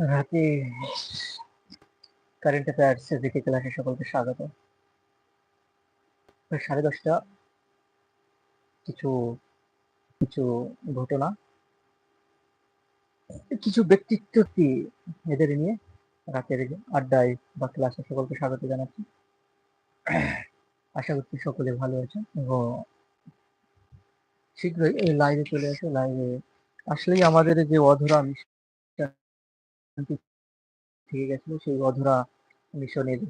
রাতে current affairs GK ক্লাসে সকলকে স্বাগত। সাড়ে দশটা। কিছু কিছু ঘটনা। কিছু ব্যক্তিত্ব কি এদের নিয়ে রাতের আড্ডায় বা ক্লাসে সকলকে স্বাগত জানাচ্ছি। আশা করছি সকলে ভালো আছেন এবং শীঘ্রই এই লাইভে চলে আসে। লাইভে আসলেই আমাদের যে অধরা থেকে গেছিল সেই অধরা মিশনের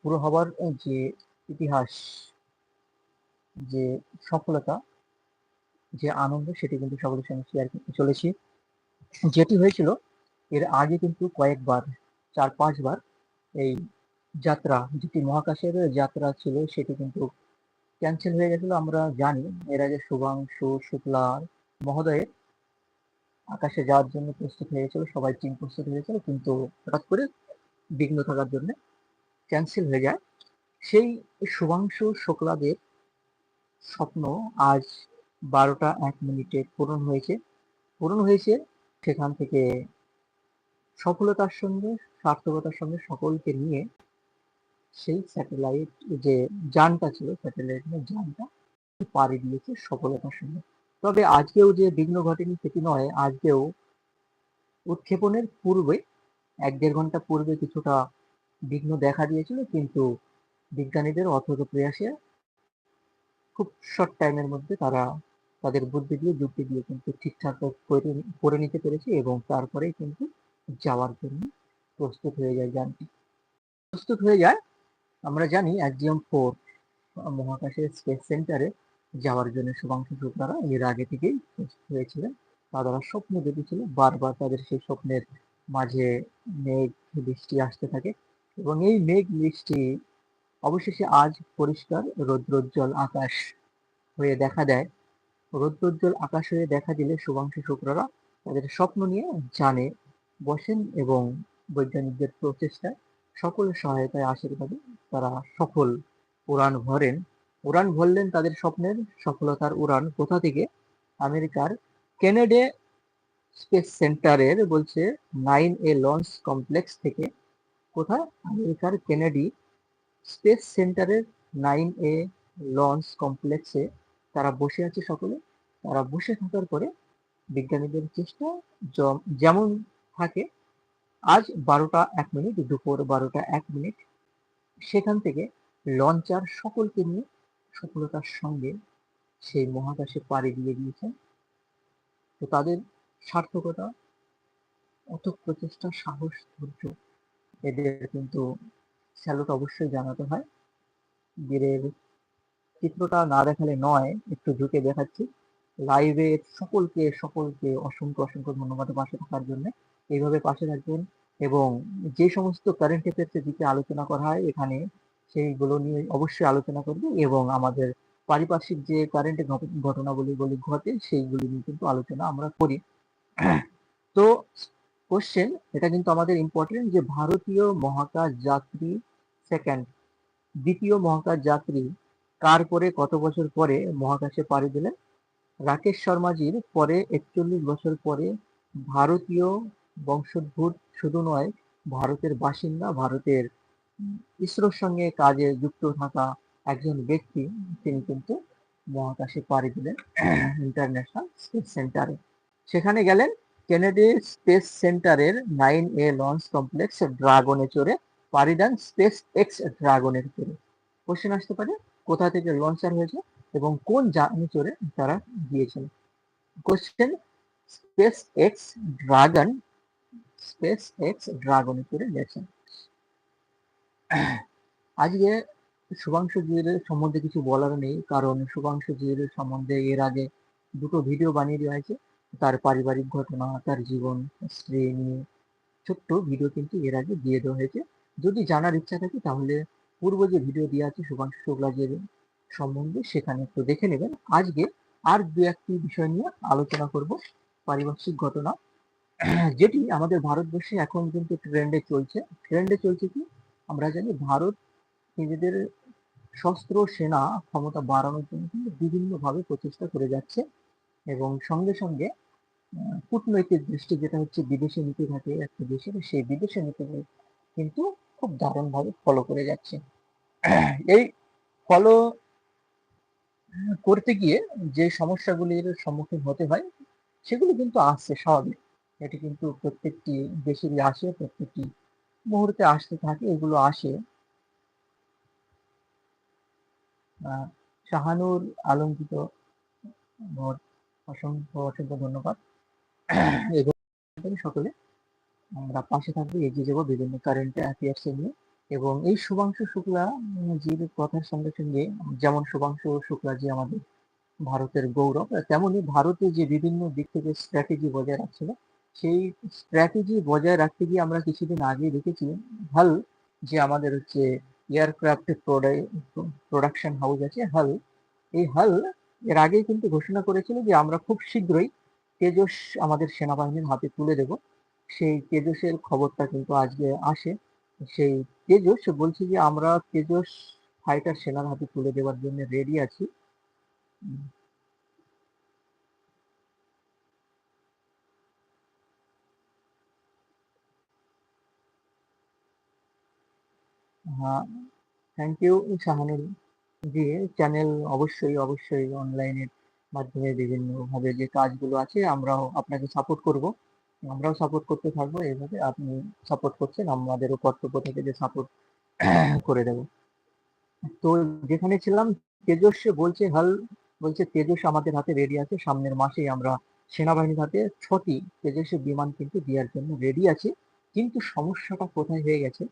পুরো হবার যে ইতিহাস, যে সফলতা, যে আনন্দ, সেটি কিন্তু সকলের সঙ্গে শেয়ার করতে চলেছি। যেটি হয়েছিল, এর আগে কিন্তু কয়েকবার চার পাঁচবার এই যাত্রা, যেটি মহাকাশের যাত্রা ছিল, সেটি কিন্তু ক্যান্সেল হয়ে গেছিল, আমরা জানি। এর আগে শুভাংশু, শুক্লা, মহোদয়ের আকাশে যাওয়ার জন্য প্রস্তুত হয়েছিল সবাই টিম প্রস্তুত হয়েছিল কিন্তু হঠাৎ করে বিঘ্ন থাকার জন্য ক্যান্সেল হয়ে যায়। সেই শুভাংশু শুক্লাদের স্বপ্ন আজ বারোটা এক মিনিটে পূরণ হয়েছে। পূরণ হয়েছে সেখান থেকে সফলতার সঙ্গে, সার্থকতার সঙ্গে সকলকে নিয়ে সেই স্যাটেলাইট যে যানটা ছিল স্যাটেলাইট যানটা পাড়ি দিয়েছে সফলতার সঙ্গে। তবে আজকেও যে বিঘ্ন ঘটেনি সেটি নয়, আজকেও উৎক্ষেপণের পূর্বে, এক দেড় ঘণ্টা পূর্বে কিছুটা বিঘ্ন দেখা দিয়েছিল, কিন্তু বিজ্ঞানীদের অথচ প্রয়াসে খুব শর্ট টাইমের মধ্যে তারা তাদের বুদ্ধি দিয়ে, যুক্তি দিয়ে কিন্তু ঠিকঠাক করে নিতে পেরেছে এবং তারপরে কিন্তু যাওয়ার জন্য প্রস্তুত হয়ে যায় যানটি। প্রস্তুত হয়ে যায়, আমরা জানি একজিএম ফোর মহাকাশের স্পেস সেন্টারে যাওয়ার জন্য শুভাংশু শুক্লারা এর আগে থেকেই হয়েছিলেন। তারা স্বপ্ন দেখেছিল বারবার তাদের সেই স্বপ্নের মাঝে মেঘ, বৃষ্টি আসতে থাকে এবং এই মেঘ, বৃষ্টি অবশেষে আজ পরিষ্কার রৌদ্রোজ্জ্বল আকাশ হয়ে দেখা দেয়। রৌদ্রোজ্জ্বল আকাশ হয়ে দেখা দিলে শুভাংশু শুক্ররা তাদের স্বপ্ন নিয়ে জানে, বসেন এবং বৈজ্ঞানিকদের প্রচেষ্টায় সকলের সহায়তায় আশীর্বাদে তারা সফল উড়ান ভরেন। উড়ান ভরলেন তাদের স্বপ্নের সফলতার উড়ান। কোথা থেকে? আমেরিকার কেনেডে স্পেস সেন্টারের, বলছে, নাইন এ লঞ্চ কমপ্লেক্স থেকে। কোথায়? আমেরিকার কেনেডি স্পেস সেন্টারের নাইন এ লঞ্চ কমপ্লেক্সে। তারা বসে আছে সকলে। তারা বসে থাকার পরে বিজ্ঞানীদের চেষ্টা যেমন থাকে, আজ বারোটা এক মিনিট, দুপুর বারোটা এক মিনিট, সেখান থেকে লঞ্চার সকলকে নিয়ে সফলতার সঙ্গে সেই মহাকাশে পাড়ি দিয়ে দিয়েছেন। তো তাদের সার্থকতা অত প্রচেষ্টা সাহস, ধৈর্য, এদের কিন্তু স্যালুট অবশ্যই জানাতে হয়। বীরের চিত্রটা না দেখালে নয়, একটু ঝুঁকে দেখাচ্ছি। লাইভে সকলকে সকলকে অসংখ্য অসংখ্য ধন্যবাদ পাশে থাকার জন্য। এইভাবে পাশে থাকবেন এবং যে সমস্ত কারেন্ট অ্যাফেয়ার্সের দিকে আলোচনা করা হয়, এখানে সেইগুলো নিয়ে অবশ্যই আলোচনা করবে এবং আমাদের পারিপার্শ্বিক যে কারেন্ট ঘটনাগুলি গুলি ঘটে সেইগুলি নিয়ে কিন্তু আলোচনা আমরা করি। তো কোশ্চেন এটা কিন্তু আমাদের ইম্পর্টেন্ট যে ভারতীয় মহাকাশ যাত্রী সেকেন্ড দ্বিতীয় মহাকাশ যাত্রী কার পরে কত বছর পরে মহাকাশে পাড়ি দিলেন? রাকেশ শর্মাজির পরে একচল্লিশ বছর পরে ভারতীয় বংশোদ্ভূত, শুধু নয়, ভারতের বাসিন্দা, ভারতের ইসরোর সঙ্গে কাজে যুক্ত থাকা একজন ব্যক্তি, তিনি কিন্তু মহাকাশে পাড়ি দিলেন ইন্টারন্যাশনাল স্পেস সেন্টারে। সেখানে গেলেন কেনেডি স্পেস সেন্টারের নাইন এ লঞ্চ কমপ্লেক্স ড্রাগনে চড়ে পাড়ি দেন স্পেস এক্স ড্রাগনের চড়ে কোশ্চেন আসতে পারে, কোথা থেকে লঞ্চার হয়েছে এবং কোন জাহাজে চড়ে তারা গিয়েছেন question, space X Dragon, space X ড্রাগনে চড়ে গেছেন। আজকে শুভাংশু জির সম্বন্ধে কিছু বলার নেই, কারণ শুভাংশু জির সম্বন্ধে এর আগে দুটো ভিডিও বানিয়ে দেওয়া হয়েছে। তার পারিবারিক ঘটনা, তার জীবন, স্ত্রী নিয়ে ছোট্ট ভিডিও কিন্তু এর আগে দিয়ে দেওয়া হয়েছে। যদি জানার ইচ্ছা থাকে তাহলে পূর্ব যে ভিডিও দেওয়া আছে শুভাংশু শুক্লাজের সম্বন্ধে সেখানে একটু দেখে নেবেন। আজকে আর দু একটি বিষয় নিয়ে আলোচনা করব, পারিপার্শ্বিক ঘটনা। যেটি আমাদের ভারতবর্ষে এখন কিন্তু ট্রেন্ডে চলছে। ট্রেন্ডে চলছে কি? আমরা জানি ভারত নিজেদের শস্ত্র সেনা ক্ষমতা বাড়ানোর জন্য কিন্তু বিভিন্নভাবে প্রচেষ্টা করে যাচ্ছে এবং সঙ্গে সঙ্গে কূটনৈতিক দৃষ্টি যেটা হচ্ছে বিদেশি নীতি থাকে একটা দেশের, সেই বিদেশি নীতি কিন্তু খুব দারুণভাবে ফলো করে যাচ্ছে। এই ফলো করতে গিয়ে যে সমস্যাগুলির সম্মুখীন হতে হয়, সেগুলো কিন্তু আসছে স্বাভাবিক। এটি কিন্তু প্রত্যেকটি দেশেরই আসে, প্রত্যেকটি মুহূর্তে আসতে থাকে, এগুলো আসে। শাহানুর আলঙ্কিত অসংখ্য অসংখ্য ধন্যবাদ। সকলে, আমরা পাশে থাকব, এগিয়ে যাব বিভিন্ন কারেন্ট অ্যাফেয়ার্স নিয়ে। এবং এই শুভাংশু শুক্লা জির কথার সঙ্গে সঙ্গে, যেমন শুভাংশু শুক্লা জি আমাদের ভারতের গৌরব, তেমনি ভারতে যে বিভিন্ন দিক থেকে স্ট্র্যাটেজি বজায় রাখছিল সেই স্ট্র্যাটেজি বজায় রাখতে গিয়ে আমরা কিছুদিন আগে দেখেছি হাল যে আমাদের হচ্ছে এয়ারক্রাফট প্রোডাকশন হাউস আছে হাল এই হাল এর আগেই কিন্তু ঘোষণা করেছিল যে আমরা খুব শীঘ্রই তেজস আমাদের সেনাবাহিনীর হাতে তুলে দেব। সেই তেজসের খবরটা কিন্তু আজকে আসে। সেই তেজস বলছে যে আমরা তেজস ফাইটার সেনার হাতে তুলে দেওয়ার জন্য রেডি আছি। Thank you Shahanur ji channel অবশ্যই অবশ্যই অনলাইনের মাধ্যমে বিভিন্ন ভাবে যে কাজগুলো আছে, আমরাও আপনাকে সাপোর্ট করব। আমরাও সাপোর্ট করতে থাকব, এইভাবে আপনি সাপোর্ট করছেন, আমাদেরও কর্তব্য থেকে যে সাপোর্ট করে দেব। তো যেখানে ছিলাম তেজস বলছে হাল, বলছে তেজস আমাদের হাতে রেডি আছে, সামনের মাসেই আমরা সেনাবাহিনীর হাতে ছটি তেজসের বিমান কিন্তু দেওয়ার জন্য রেডি আছে। কিন্তু সমস্যাটা কোথায় হয়ে গেছে?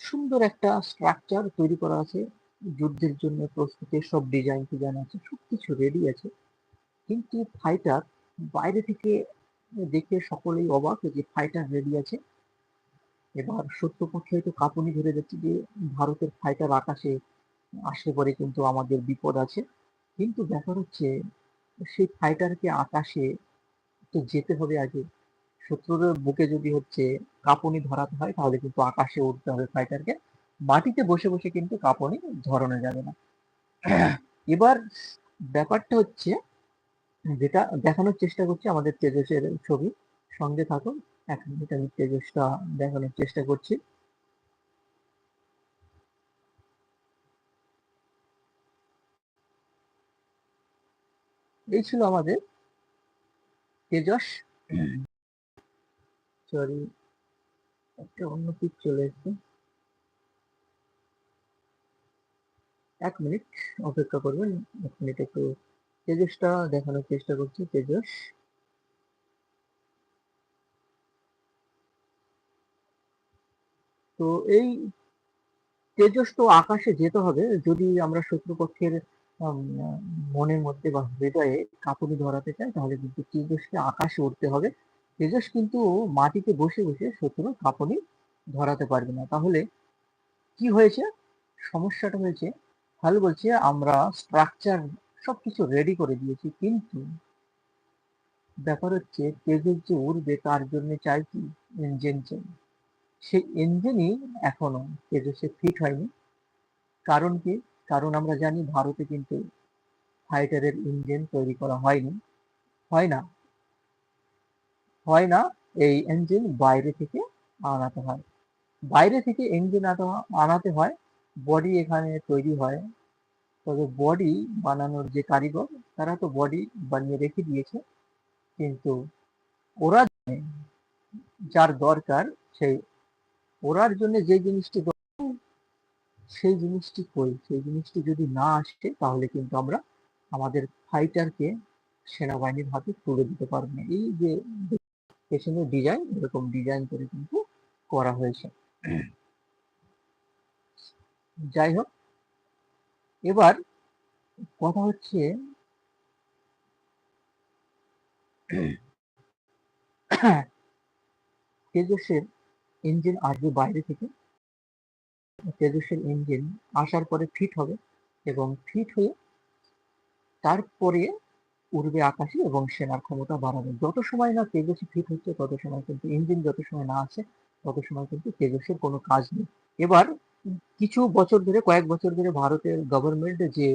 সুন্দর একটা স্ট্রাকচার তৈরি করা আছে। যুদ্ধের জন্য প্রস্তুতি, সব ডিজাইন টিজাইন আছে, সবকিছু রেডি আছে। কিন্তু ফাইটার বাইরে থেকে দেখে সকলেই অবাক যে ফাইটার রেডি আছে। এবার শত্রুপক্ষে হয়তো কাঁপুনি ধরে যাচ্ছে যে ভারতের ফাইটার আকাশে আসলে পরে কিন্তু আমাদের বিপদ আছে। কিন্তু ব্যাপার হচ্ছে সেই ফাইটারকে আকাশে তো যেতে হবে আগে। শত্রুর বুকে যদি হচ্ছে কাঁপুনি ধরাতে হয়, তাহলে কিন্তু আকাশে উঠতে হবে ফাইটারকে মাটিতে বসে বসে কিন্তু কাঁপুনি ধরানো যাবে না। এবার ব্যাপারটা হচ্ছে, যেটা দেখানোর চেষ্টা করছি আমাদের তেজসের ছবি। সঙ্গে থাকুন, এখন আমি তেজসটা দেখানোর চেষ্টা করছি। এই ছিল আমাদের তেজস। সরি। একটা অন্য পিক চলে এসছে। এক মিনিট অপেক্ষা করবেন, এক মিনিট একটু তেজসটা দেখানোর চেষ্টা করছি, তেজস। তো এই তেজস তো আকাশে যেতে হবে, যদি আমরা শত্রুপক্ষের মনের মধ্যে বা হৃদয়ে কাঁপুনি ধরাতে চাই, তাহলে কিন্তু তেজসকে আকাশে উঠতে হবে। তেজস কিন্তু মাটিতে বসে বসে শত্রুর কাঁপুনি ধরাতে পারবে না। তাহলে কি হয়েছে? সমস্যাটা হয়েছে তাহলে বলছে আমরা স্ট্রাকচার সবকিছু রেডি করে দিয়েছি, কিন্তু ব্যাপার হচ্ছে তেজস যে উড়বে তার জন্য চাই কি? ইঞ্জিন চাই। সেই ইঞ্জিনই এখনও তেজসে ফিট হয়নি। কারণ কি? কারণ আমরা জানি ভারতে কিন্তু ফাইটারের ইঞ্জিন তৈরি করা হয়নি। হয় না? হয় না, এই ইঞ্জিন বাইরে থেকে আনাতে হয়। বাইরে থেকে ইঞ্জিন আনাতে হয় বডি এখানে তৈরি হয়। তবে বডি বানানোর যে কারিগর, তারা তো বডি বানিয়ে রেখে দিয়েছে। কিন্তু ওরা যার দরকার সেই, ওরার জন্য যে জিনিসটি সেই জিনিসটি কই? সেই জিনিসটি যদি না আসে, তাহলে কিন্তু আমরা আমাদের ফাইটারকে সেনাবাহিনীর হাতে তুলে দিতে পারব না। এই যে পেছনের ডিজাইন এরকম ডিজাইন করে কিন্তু করা হয়েছে। যাই হোক, এবার কথা হচ্ছে তেজসের ইঞ্জিন আসবে বাইরে থেকে। তেজসের ইঞ্জিন আসার পরে ফিট হবে এবং ফিট হয়ে তারপরে উড়বে আকাশে এবং সেনার ক্ষমতা বাড়াবে। যত সময় না তেজসে ফিট হচ্ছে, তত সময় কিন্তু ইঞ্জিন যত সময় না আসে, তত সময় কিন্তু তেজসের কোনো কাজ নেই। এবার কিছু বছর ধরে, কয়েক বছর ধরে ভারতের গভর্নমেন্ট যে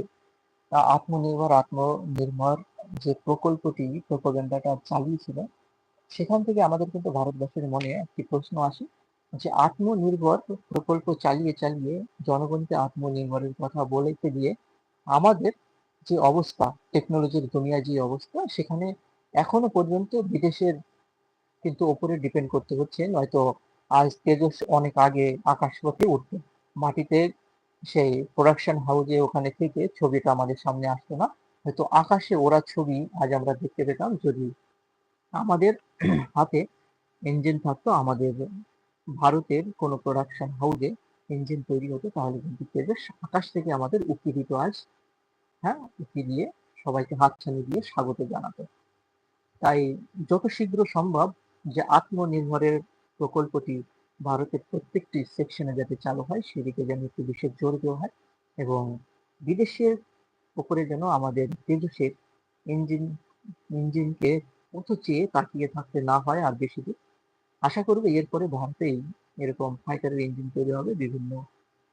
আত্মনির্ভর আত্মনির্ভর যে প্রকল্পটি প্রোপাগান্ডাটা চালিয়েছিল, সেখান থেকে আমাদের কিন্তু ভারতবর্ষের মনে একটি প্রশ্ন আসে যে আত্মনির্ভর প্রকল্প চালিয়ে চালিয়ে জনগণকে আত্মনির্ভরের কথা বলতে গিয়ে আমাদের যে অবস্থা টেকনোলজির দুনিয়ার যে অবস্থা, সেখানে এখনও পর্যন্ত বিদেশের কিন্তু ওপরে ডিপেন্ড করতে হচ্ছে। নয়তো আজ তেজস অনেক আগে আকাশপথে উঠতো মাটিতে সেই প্রোডাকশন হাউসে ওখানে থেকে ছবিটা আমাদের সামনে আসতো না। হয়তো আকাশে ওরা ছবি আজ আমরা দেখতে পেতাম, যদি আমাদের হাতে ইঞ্জিন থাকতো, আমাদের ভারতের কোনো প্রোডাকশন হাউজে ইঞ্জিন তৈরি হতো, তাহলে কিন্তু তেজস আকাশ থেকে আমাদের উকি দিত আজ হ্যাঁ উকি দিয়ে সবাইকে হাতছানি দিয়ে স্বাগত জানাতো। তাই যত শীঘ্র সম্ভব যে আত্মনির্ভরের প্রকল্পটি ভারতের প্রত্যেকটি সেকশনে যাতে চালু হয়, সেদিকে যেন একটু বিশেষ জোর দেওয়া হয় এবং বিদেশের উপরে যেন আমাদের তেজসের ইঞ্জিন ইঞ্জিনকে অত চেয়ে তাকিয়ে থাকতে না হয় আর বেশি দিন আশা করব এরপরে ভারতেই এরকম ফাইটারের ইঞ্জিন তৈরি হবে, বিভিন্ন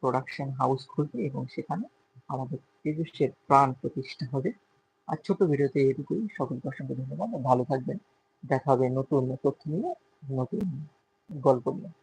প্রোডাকশন হাউস খুলবে এবং সেখানে আমাদের তেজস্বের প্রাণ প্রতিষ্ঠা হবে। আর ছোট ভিডিওতে এটুকুই। সকলকে অসংখ্য ধন্যবাদ। ভালো থাকবেন। দেখা হবে নতুন তথ্য নিয়ে, নতুন গল্প নিয়ে।